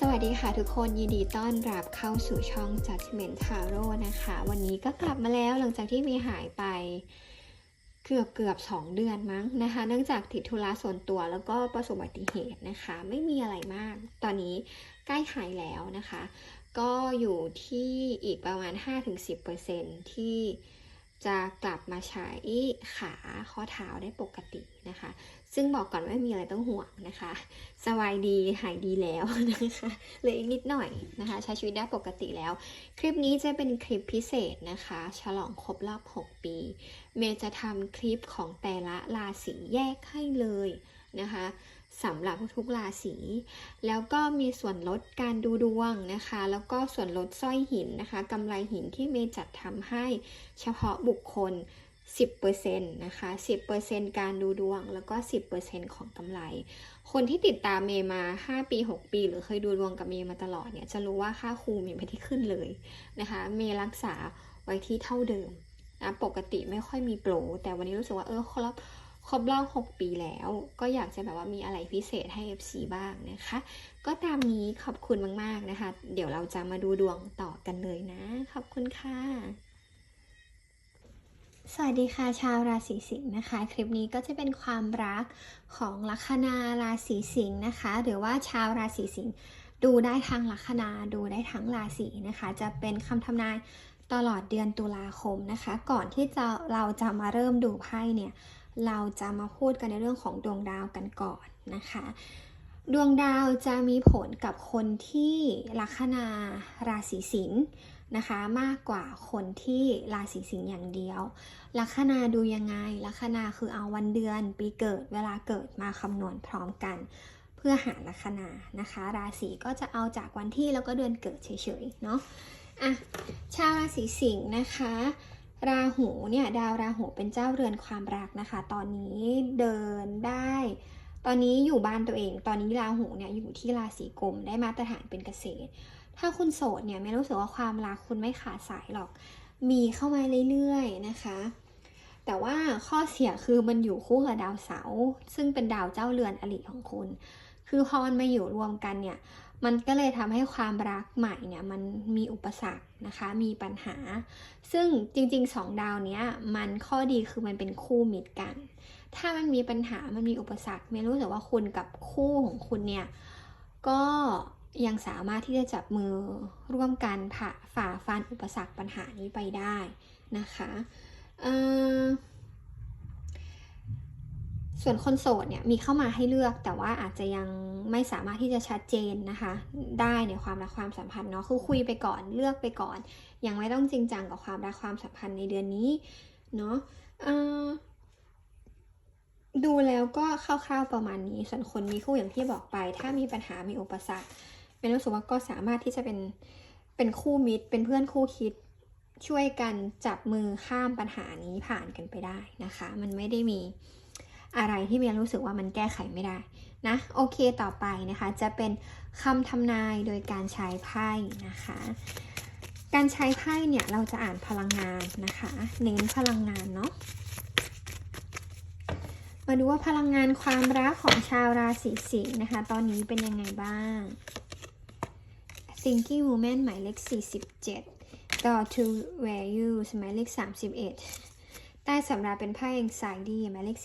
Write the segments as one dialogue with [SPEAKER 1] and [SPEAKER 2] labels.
[SPEAKER 1] สวัสดีค่ะทุกคนยินดีต้อนรับเข้าสู่ช่อง Judgment Tarot นะคะ วันนี้ก็กลับมาแล้วหลังจากที่มีหายไปเกือบเกือบสองเดือนมั้งนะคะ เนื่องจากติดธุระส่วนตัวแล้วก็ประสบอุบัติเหตุนะคะ ไม่มีอะไรมาก ตอนนี้ใกล้หายแล้วนะคะ ก็อยู่ที่อีกประมาณ 5-10%ที่จะกลับมาใช้ขาข้อเท้าได้ปกตินะคะ ซึ่งบอกก่อนว่าไม่มีอะไรต้องห่วงนะคะ สบายดีหายดีแล้วนะคะเหลืออีกนิดหน่อยนะคะ ใช้ชีวิตได้ปกติแล้ว คลิปนี้จะเป็นคลิปพิเศษนะคะ ฉลองครบรอบ 6 ปี เมย์จะทำคลิปของแต่ละราศีแยกให้เลยนะคะสำหรับทุกราศี แล้วก็มีส่วนลดการดูดวงนะคะ แล้วก็ส่วนลดสร้อยหินนะคะกำไรหินที่เมย์จัดทำให้เฉพาะบุคคล 10%นะคะ 10%การดูดวงแล้วก็ 10%ของกำไร คนที่ติดตามเมย์มา 5 ปี 6 ปี หรือเคยดูดวงกับเมย์มาตลอดเนี่ยจะรู้ว่าค่าครูเมย์ไม่ได้ขึ้นเลยนะคะ เมย์รักษาไว้ที่เท่าเดิมนะปกติไม่ค่อยมีโปร แต่วันนี้รู้สึกว่าเออครบครบรอบ6 ปีแล้ว ก็อยากจะแบบว่ามีอะไรพิเศษให้ FC บ้างนะคะ ก็ตามนี้ขอบคุณมาก ๆ นะคะ เดี๋ยวเราจะมาดูดวงต่อกันเลยนะ ขอบคุณค่ะ สวัสดีค่ะชาวราศีสิงห์นะคะ คลิปนี้ก็จะเป็นความรักของลัคนาราศีสิงห์นะคะ หรือว่าชาวราศีสิงห์ดูได้ทั้งลัคนาดูได้ทั้งราศีนะคะ จะเป็นคำทำนายตลอดเดือนตุลาคมนะคะ ก่อนที่จะเราจะมาเริ่มดูไพ่เนี่ยเราจะมาพูดกันในเรื่องของดวงดาวกันก่อนนะคะ ดวงดาวจะมีผลกับคนที่ลัคนาราศีสิงห์นะคะมากกว่าคนที่ราศีสิงห์อย่างเดียว ลัคนาดูยังไง ลัคนาคือเอาวันเดือน ปีเกิดเวลาเกิดมาคำนวณพร้อมกัน เพื่อหาลัคนานะคะ ราศีก็จะเอาจากวันที่แล้วก็เดือนเกิดเฉยๆเนาะอะชาวราศีสิงห์นะคะราหูเนี่ยดาวราหูเป็นเจ้าเรือนความรักนะคะ ตอนนี้เดินได้ ตอนนี้อยู่บ้านตัวเอง ตอนนี้ราหูเนี่ยอยู่ที่ราศีกุมได้มาตรฐานเป็นเกษตร ถ้าคุณโสดเนี่ยไม่รู้สึกว่าความรักคุณไม่ขาดสายหรอก มีเข้ามาเรื่อยๆนะคะ แต่ว่าข้อเสียคือมันอยู่คู่กับดาวเสาร์ซึ่งเป็นดาวเจ้าเรือนอริของคุณ คือพอมันมาอยู่รวมกันเนี่ย มันก็เลยทำให้ความรักใหม่เนี่ยมันมีอุปสรรคนะคะ มีปัญหา ซึ่งจริงๆสองดาวเนี้ยมันข้อดีคือมันเป็นคู่มิตรกัน ถ้ามันมีปัญหามันมีอุปสรรคไม่รู้สึกว่าคุณกับคู่ของคุณเนี่ยก็ยังสามารถที่จะจับมือร่วมกันผ่าฝ่าฟันอุปสรรคปัญหานี้ไปได้นะคะส่วนคนโสดเนี่ยมีเข้ามาให้เลือกแต่ว่าอาจจะยังไม่สามารถที่จะชัดเจนนะคะ ได้ในความรักความสัมพันธ์เนาะคือคุยไปก่อนเลือกไปก่อน ยังไม่ต้องจริงจังกับความรักความสัมพันธ์ในเดือนนี้เนาะ ดูแล้วก็คร่าวๆประมาณนี้ส่วนคนมีคู่อย่างที่บอกไป ถ้ามีปัญหามีอุปสรรคเป็นรู้สึกว่าก็สามารถที่จะเป็นเป็นคู่มิตร เป็นเพื่อนคู่คิด ช่วยกันจับมือข้ามปัญหานี้ผ่านกันไปได้นะคะ มันไม่ได้มีอะไรที่เมียรู้สึกว่ามันแก้ไขไม่ได้นะโอเคต่อไปนะคะ จะเป็นคำทำนายโดยการใช้ไพ่นะคะ การใช้ไพ่เนี่ยเราจะอ่านพลังงานนะคะ เน้นพลังงานเนาะ มาดูว่าพลังงานความรักของชาวราศีสิงห์นะคะ ตอนนี้เป็นยังไงบ้าง Thinking Woman หมายเลข 47 ต่อ To Values หมายเลข 31 ใต้สำราเป็นไพ่ Anxiety หมายเลข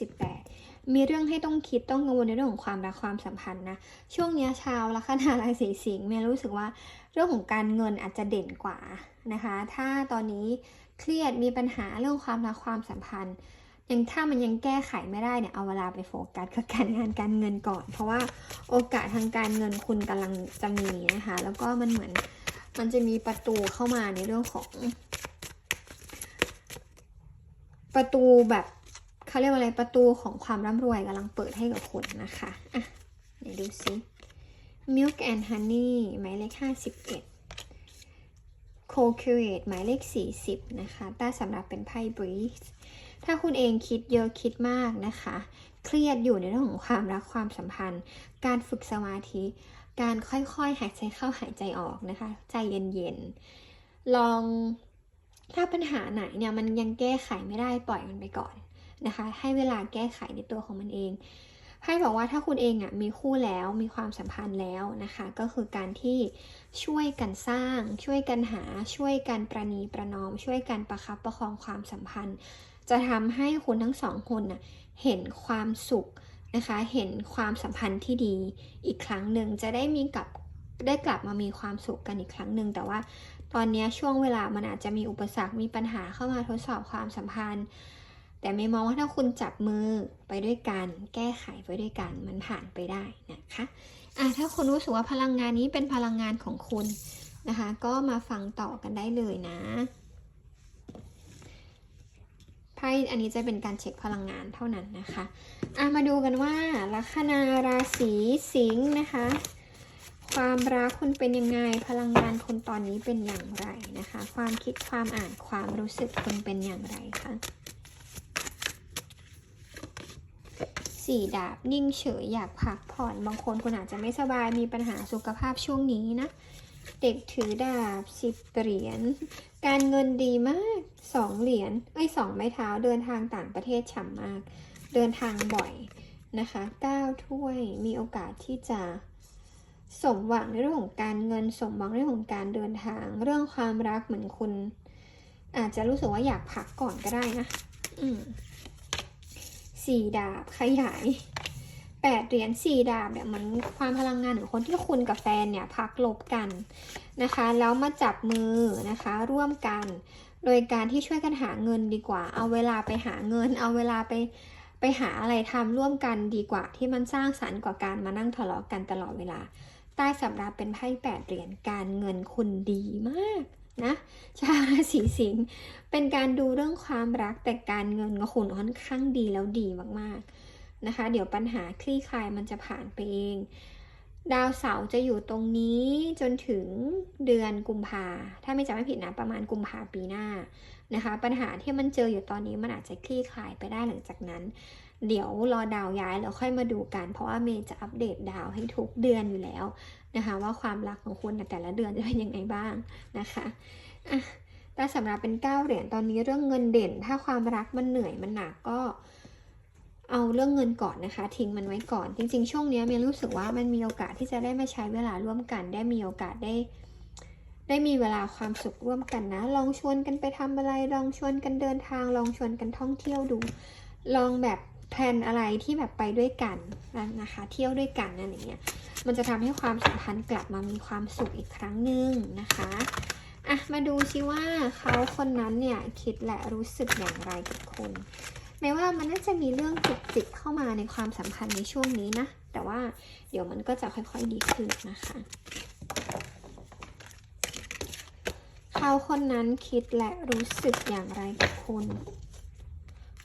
[SPEAKER 1] 18 มีเรื่องให้ต้องคิดต้องกังวลในเรื่องของความรักความสัมพันธ์นะ ช่วงนี้ชาวลัคนาราศีสิงห์เมย์รู้สึกว่าเรื่องของการเงินอาจจะเด่นกว่านะคะ ถ้าตอนนี้เครียดมีปัญหาเรื่องความรักความสัมพันธ์ ยังถ้ามันยังแก้ไขไม่ได้เนี่ยเอาเวลาไปโฟกัสกับการงานการเงินก่อน เพราะว่าโอกาสทางการเงินคุณกำลังจะมีนะคะ แล้วก็มันเหมือนมันจะมีประตูเข้ามาในเรื่องของ ประตูแบบเขาเรียกว่าอะไรประตูของความร่ำรวยกำลังเปิดให้กับคุณนะคะอะเดี๋ยวดูซิ Milk and Honey หมายเลข 51 Co-Curate หมายเลข 40 นะคะใต้สำหรับเป็นไพ่ Breeze ถ้าคุณเองคิดเยอะคิดมากนะคะ เครียดอยู่ในเรื่องของความรักความสัมพันธ์ การฝึกสมาธิ การค่อยๆ หายใจเข้าหายใจออกนะคะ ใจเย็นๆ ลองถ้าปัญหาไหนเนี่ยมันยังแก้ไขไม่ได้ปล่อยมันไปก่อนนะคะ ให้เวลาแก้ไขในตัวของมันเองไพ่บอกว่าถ้าคุณเองอะมีคู่แล้วมีความสัมพันธ์แล้วนะคะ ก็คือการที่ช่วยกันสร้าง ช่วยกันหาช่วยกันประนีประนอม ช่วยกันประคับประคองความสัมพันธ์ จะทำให้คุณทั้งสองคนน่ะเห็นความสุขนะคะ เห็นความสัมพันธ์ที่ดีอีกครั้งหนึ่งจะได้มีกับได้กลับมามีความสุขกันอีกครั้งหนึ่งแต่ว่าตอนนี้ช่วงเวลามันอาจจะมีอุปสรรคมีปัญหาเข้ามาทดสอบความสัมพันธ์ แต่ไม่มองว่าถ้าคุณจับมือไปด้วยกันแก้ไขไปด้วยกันมันผ่านไปได้นะคะอะถ้าคุณรู้สึกว่าพลังงานนี้เป็นพลังงานของคุณนะคะ ก็มาฟังต่อกันได้เลยนะ ไพ่อันนี้จะเป็นการเช็คพลังงานเท่านั้นนะคะอะมาดูกันว่าลัคนาราศีสิงห์นะคะ ความรักคุณเป็นยังไง พลังงานคุณตอนนี้เป็นอย่างไรนะคะ ความคิดความอ่านความรู้สึกคุณเป็นอย่างไรคะสี่ดาบนิ่งเฉยอยากพักผ่อนบางคนคุณอาจจะไม่สบายมีปัญหาสุขภาพช่วงนี้นะ เด็กถือดาบสิบเหรียญ การเงินดีมากสองเหรียญไอ้ยสองไม้เท้าเดินทางต่างประเทศฉ่ำมาก เดินทางบ่อยนะคะเก้าถ้วยมีโอกาสที่จะสมหวังในเรื่องของการเงินสมหวังในเรื่องของการเดินทาง เรื่องความรักเหมือนคุณ อาจจะรู้สึกว่าอยากพักก่อนก็ได้นะ อืมสี่ดาบขยาย แปดเหรียญสี่ดาบเนี่ยมันความพลังงานของคนที่คุณกับแฟนเนี่ยพักลบกันนะคะ แล้วมาจับมือนะคะร่วมกัน โดยการที่ช่วยกันหาเงินดีกว่า เอาเวลาไปหาเงิน เอาเวลาไปไปหาอะไรทำร่วมกันดีกว่า ที่มันสร้างสรรค์กว่าการมานั่งทะเลาะกันตลอดเวลา ใต้สำรับเป็นไพ่แปดเหรียญการเงินคุณดีมากนะชาวราศีสิงห์เป็นการดูเรื่องความรักแต่การเงินของคุณค่อนข้างดีแล้วดีมากๆ นะคะ เดี๋ยวปัญหาคลี่คลายมันจะผ่านไปเอง ดาวเสาร์จะอยู่ตรงนี้จนถึงเดือนกุมภาถ้าไม่จำไม่ผิดนะประมาณกุมภาปีหน้านะคะ ปัญหาที่มันเจออยู่ตอนนี้มันอาจจะคลี่คลายไปได้หลังจากนั้น เดี๋ยวรอดาวย้ายแล้วค่อยมาดูกัน เพราะว่าเมย์จะอัปเดตดาวให้ทุกเดือนอยู่แล้วนะคะ ว่าความรักของคุณแต่ละเดือนจะเป็นยังไงบ้างนะคะอะแต่สำหรับเป็น 9 เหรียญตอนนี้เรื่องเงินเด่น ถ้าความรักมันเหนื่อยมันหนักก็ เอาเรื่องเงินก่อนนะคะ ทิ้งมันไว้ก่อน จริง ๆ ช่วงนี้เมย์รู้สึกว่ามันมีโอกาสที่จะได้มาใช้เวลาร่วมกัน ได้มีโอกาสได้ ได้มีเวลาความสุขร่วมกันนะ ลองชวนกันไปทำอะไร ลองชวนกันเดินทาง ลองชวนกันท่องเที่ยวดู ลองแบบแพลนอะไรที่แบบไปด้วยกันนะคะ เที่ยวด้วยกันอะไรเงี้ย มันจะทำให้ความสัมพันธ์กลับมามีความสุขอีกครั้งหนึ่งนะคะอะมาดูซิว่าเขาคนนั้นเนี่ยคิดและรู้สึกอย่างไรกับคุณ แม้ว่ามันน่าจะมีเรื่องจุกจิกเข้ามาในความสัมพันธ์ในช่วงนี้นะ แต่ว่าเดี๋ยวมันก็จะค่อยๆดีขึ้นนะคะเขาคนนั้นคิดและรู้สึกอย่างไรกับคุณ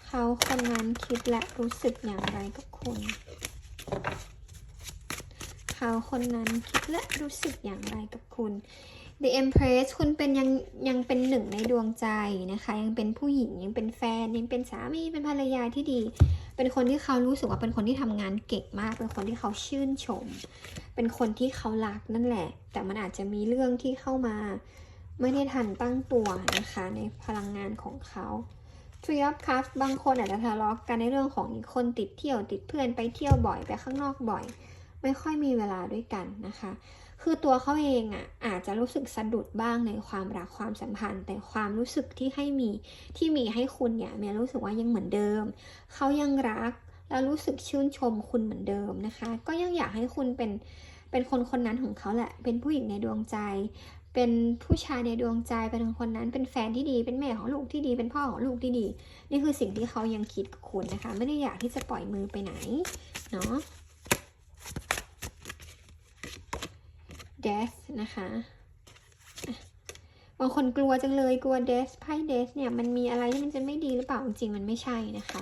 [SPEAKER 1] เขาคนนั้นคิดและรู้สึกอย่างไรกับคุณ เขาคนนั้นคิดและรู้สึกอย่างไรกับคุณ The Empress คุณเป็นยังยังเป็นหนึ่งในดวงใจนะคะ ยังเป็นผู้หญิงยังเป็นแฟนยังเป็นสามีเป็นภรรยาที่ดี เป็นคนที่เขารู้สึกว่าเป็นคนที่ทำงานเก่งมาก เป็นคนที่เขาชื่นชม เป็นคนที่เขารักนั่นแหละ แต่มันอาจจะมีเรื่องที่เข้ามา ไม่ได้ทันตั้งตัวนะคะ ในพลังงานของเขา Three of Cups บางคนอาจจะทะเลาะกกันในเรื่องของคนติดเที่ยวติดเพื่อนไปเที่ยวบ่อยไปข้างนอกบ่อย ไม่ค่อยมีเวลาด้วยกันนะคะ คือตัวเขาเองอะ่ะอาจจะรู้สึกสะดุดบ้างในความรักความสัมพันธ์ แต่ความรู้สึกที่ให้มีที่มีให้คุณเนี่ยเมียรู้สึกว่ายังเหมือนเดิม เขายังรักแล้วรู้สึกชื่นชมคุณเหมือนเดิมนะคะ ก็ยังอยากให้คุณเป็นเป็นคนคนนั้นของเขาแหละ เป็นผู้หญิงในดวงใจ เป็นผู้ชายในดวงใจ เป็นคนนั้น เป็นแฟนที่ดี เป็นแม่ของลูกที่ดี เป็นพ่อของลูกที่ดี นี่คือสิ่งที่เขายังคิดกับคุณนะคะ ไม่ได้อยากที่จะปล่อยมือไปไหนเนาะ death นะคะบางคนกลัวจังเลยกลัว death ไพ่ death เนี่ยมันมีอะไรที่มันจะไม่ดีหรือเปล่าจริงมันไม่ใช่นะคะ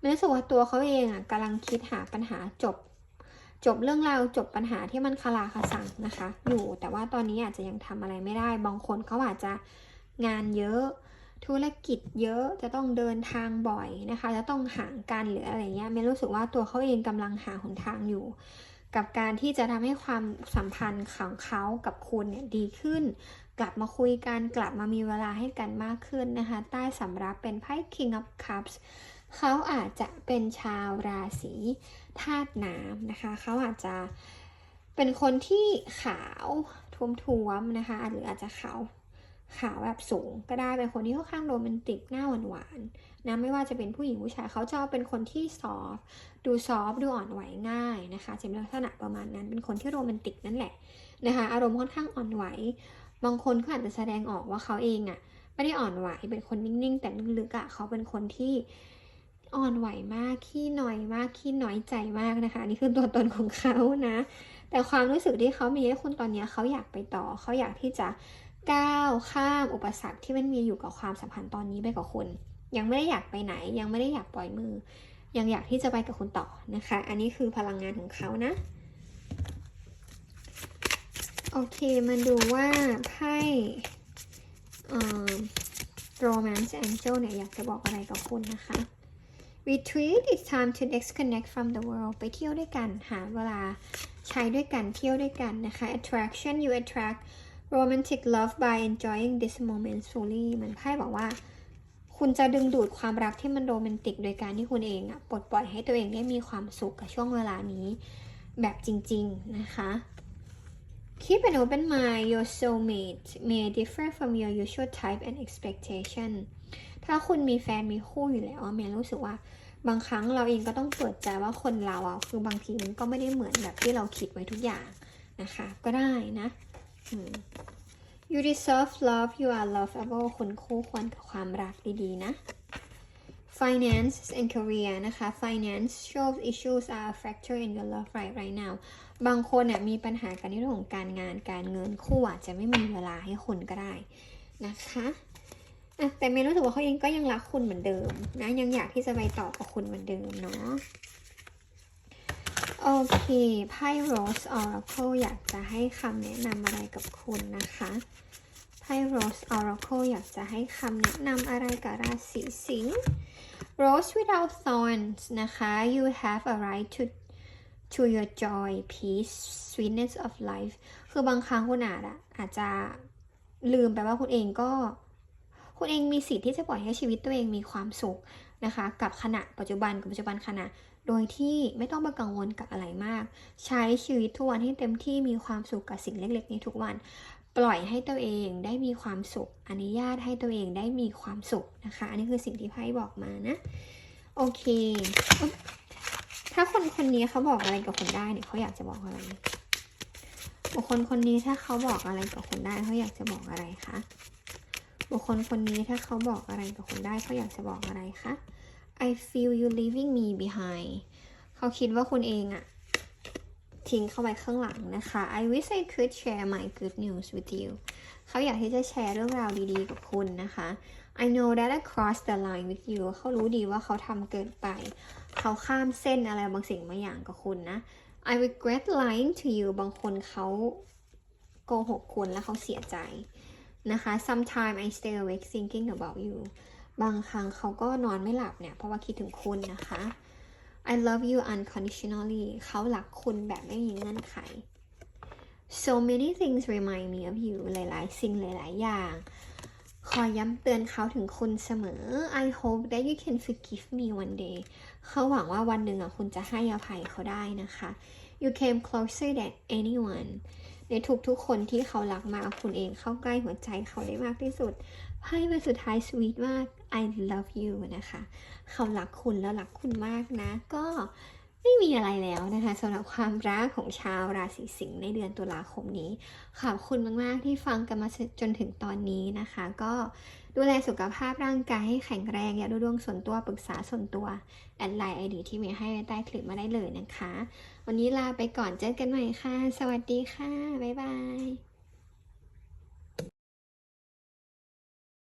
[SPEAKER 1] มันรู้สึกว่าตัวเขาเองอะกำลังคิดหาปัญหาจบ จบเรื่องราวจบปัญหาที่มันคาราคาสังนะคะ อยู่แต่ว่าตอนนี้อาจจะยังทำอะไรไม่ได้ บางคนเขาอาจจะงานเยอะ ธุรกิจเยอะจะต้องเดินทางบ่อยนะคะ จะต้องห่างกันหรืออะไรเงี้ยไม่รู้สึกว่าตัวเขาเองกำลังหาหนทางอยู่ กับการที่จะทำให้ความสัมพันธ์ของเขากับคุณเนี่ยดีขึ้น กลับมาคุยกันกลับมามีเวลาให้กันมากขึ้นนะคะ ใต้สำรับเป็นไพ่ King of Cups เขาอาจจะเป็นชาวราศีธาตุน้ำนะคะ เขาอาจจะเป็นคนที่ขาวท้วมๆนะคะ หรืออาจจะขาว ขาวแบบสูงก็ได้เป็นคนที่ค่อนข้างโรแมนติกหน้าหวานๆนะไม่ว่าจะเป็นผู้หญิงผู้ชายเขาจะเป็นคนที่ซอฟดูซอฟดูอ่อนไหวง่ายนะคะจะเป็นลักษณะประมาณนั้นเป็นคนที่โรแมนติกนั่นแหละนะคะอารมณ์ค่อนข้างอ่อนไหว บางคนก็อาจจะแสดงออกว่าเขาเองอะ่ะไม่ได้อ่อนไหวเป็นคนนิ่งๆ แต่ลึกๆอะ่ะเขาเป็นคนที่อ่อนไหวมากขี้น่อยมากขี้น้อยใจมากนะคะ นี่คือตัวตนของเขานะ แต่ความรู้สึกที่เขามีให้คุณตอนนี้เขาอยากไปต่อเขาอยากที่จะ ก้าวข้ามอุปสรรคที่มันมีอยู่กับความสัมพันธ์ตอนนี้ไปกับคุณ ยังไม่ได้อยากไปไหน ยังไม่ได้อยากปล่อยมือ ยังอยากที่จะไปกับคุณต่อนะคะ อันนี้คือพลังงานของเขานะ โอเคมาดูว่าไพ่เอ่อ romance angel เนี่ยอยากจะบอกอะไรกับคุณนะคะ retreat it's time to disconnect from the world ไปเที่ยวด้วยกัน หาเวลาใช้ด้วยกัน เที่ยวด้วยกันนะคะ attraction you attract romantic love by enjoying this moment fully มือนไพ่บอกว่า คุณจะดึงดูดความรักที่มันโรแมนติก โดยการที่คุณเองอะปลดปล่อยให้ตัวเองได้มีความสุขกับช่วงเวลานี้ แบบจริง ๆ นะคะ Keep an open mind your soulmate may differ from your usual type and expectation ถ้าคุณมีแฟนมีคู่อยู่แล้วเมย์รู้สึกว่าบางครั้งเราเองก็ต้องเปิดใจว่าคนเราอะคือบางทีมันก็ไม่ได้เหมือนแบบที่เราคิดไว้ทุกอย่างนะคะ ก็ได้นะ you deserve love you are lovable คุณคู่ควรกับความรักดีๆ นะ finance and career นะคะ finance shows issues are a factor in your love right right now บางคนเนี่ยมีปัญหากันในเรื่องของการงานการเงินคู่อาจจะไม่มีเวลาให้คุณก็ได้นะคะอะแต่เมย์รู้สึกว่าเขาเองก็ยังรักคุณเหมือนเดิมนะยังอยากที่จะไปต่อกับคุณเหมือนเดิมเนาะ โอเค ไพ่ Rose Oracle อยากจะให้คำแนะนำอะไรกับคุณนะคะไพ่ Rose Oracle อยากจะให้คำแนะนำอะไรกับราศีสิงห์ Rose without thorns นะคะ you have a right to to your joy peace sweetness of life คือบางครั้งคุณอาจอะอาจจะลืมไปว่าคุณเองก็ คุณเองมีสิทธิ์ที่จะปล่อยให้ชีวิตตัวเองมีความสุขนะคะ กับขณะปัจจุบันกับปัจจุบันขณะ โดยที่ไม่ต้องไปกังวลกับอะไรมาก ใช้ชีวิตทุกวันให้เต็มที่มีความสุขกับสิ่งเล็กๆนี้ทุกวัน ปล่อยให้ตัวเองได้มีความสุข อนุญาตให้ตัวเองได้มีความสุขนะคะ อันนี้คือสิ่งที่ไพ่บอกมานะ โอเค ถ้าคนคนนี้เขาบอกอะไรกับคุณได้เนี่ยเขาอยากจะบอกอะไรบุคคลคนนี้ถ้าเขาบอกอะไรกับคุณได้เขาอยากจะบอกอะไรคะบุคคลคนนี้ถ้าเขาบอกอะไรกับคุณได้เขาอยากจะบอกอะไรคะ I feel you leaving me behind เขาคิดว่าคุณเองอะทิ้งเข้าไปข้างหลังนะคะ I wish I could share my good news with you เขาอยากที่จะแชร์เรื่องราวดีๆกับคุณนะคะ I know that I crossed the line with you เขารู้ดีว่าเขาทำเกินไป เขาข้ามเส้นอะไรบางสิ่งบางอย่างกับคุณนะ I regret lying to you บางคนเขาโกหกคุณแล้วเขาเสียใจนะคะ Sometimes I stay awake thinking about you บางครั้งเขาก็นอนไม่หลับเนี่ย เพราะว่าคิดถึงคุณนะคะ I love you unconditionally เขารักคุณแบบไม่มีเงื่อนไข so many things remind me of you หลาย ๆ สิ่งหลาย ๆ อย่างคอยย้ำเตือนเขาถึงคุณเสมอ I hope that you can forgive me one day เขาหวังว่าวันหนึ่งอะคุณจะให้อภัยเขาได้นะคะ You came closer than anyone ในทุกๆคนที่เขารักมาคุณเองเข้าใกล้หัวใจเขาได้มากที่สุดไพ่ใบสุดท้ายสวีทมาก I love you นะคะ เขารักคุณแล้วรักคุณมากนะ ก็ไม่มีอะไรแล้วนะคะสำหรับความรักของชาวราศีสิงห์ในเดือนตุลาคมนี้ขอบคุณมาก ๆ ที่ฟังกันมาจนถึงตอนนี้นะคะ ก็ดูแลสุขภาพร่างกายให้แข็งแรงอย่าดูดวงส่วนตัวปรึกษาส่วนตัว แอดไลน์ไอดีที่มีให้ใต้คลิปมาได้เลยนะคะ วันนี้ลาไปก่อนเจอกันใหม่ค่ะ สวัสดีค่ะ บ๊ายบาย